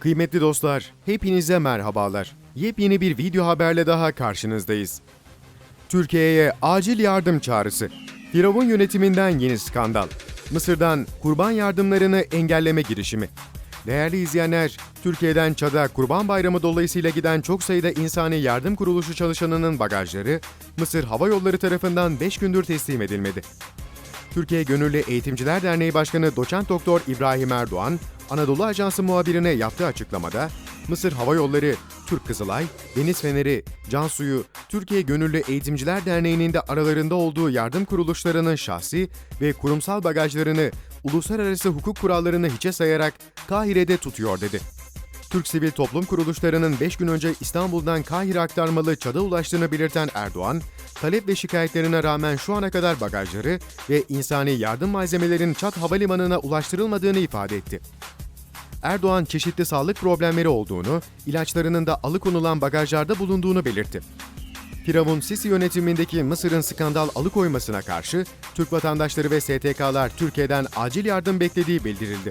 Kıymetli dostlar, hepinize merhabalar. Yepyeni bir video haberle daha karşınızdayız. Türkiye'ye acil yardım çağrısı. Firavun yönetiminden yeni skandal. Mısır'dan kurban yardımlarını engelleme girişimi. Değerli izleyenler, Türkiye'den Çad'a Kurban Bayramı dolayısıyla giden çok sayıda insani yardım kuruluşu çalışanının bagajları Mısır Hava Yolları tarafından 5 gündür teslim edilmedi. Türkiye Gönüllü Eğitimciler Derneği Başkanı Doçent Doktor İbrahim Erdoğan, Anadolu Ajansı muhabirine yaptığı açıklamada, Mısır Hava Yolları, Türk Kızılay, Deniz Feneri, Cansu'yu, Türkiye Gönüllü Eğitimciler Derneği'nin de aralarında olduğu yardım kuruluşlarının şahsi ve kurumsal bagajlarını uluslararası hukuk kurallarını hiçe sayarak Kahire'de tutuyor dedi. Türk sivil toplum kuruluşlarının 5 gün önce İstanbul'dan Kahire aktarmalı Çad'a ulaştığını belirten Erdoğan, talep ve şikayetlerine rağmen şu ana kadar bagajları ve insani yardım malzemelerinin Çat Havalimanı'na ulaştırılmadığını ifade etti. Erdoğan çeşitli sağlık problemleri olduğunu, ilaçlarının da alıkonulan bagajlarda bulunduğunu belirtti. Firavun Sisi yönetimindeki Mısır'ın skandal alıkoymasına karşı Türk vatandaşları ve STK'lar Türkiye'den acil yardım beklediği bildirildi.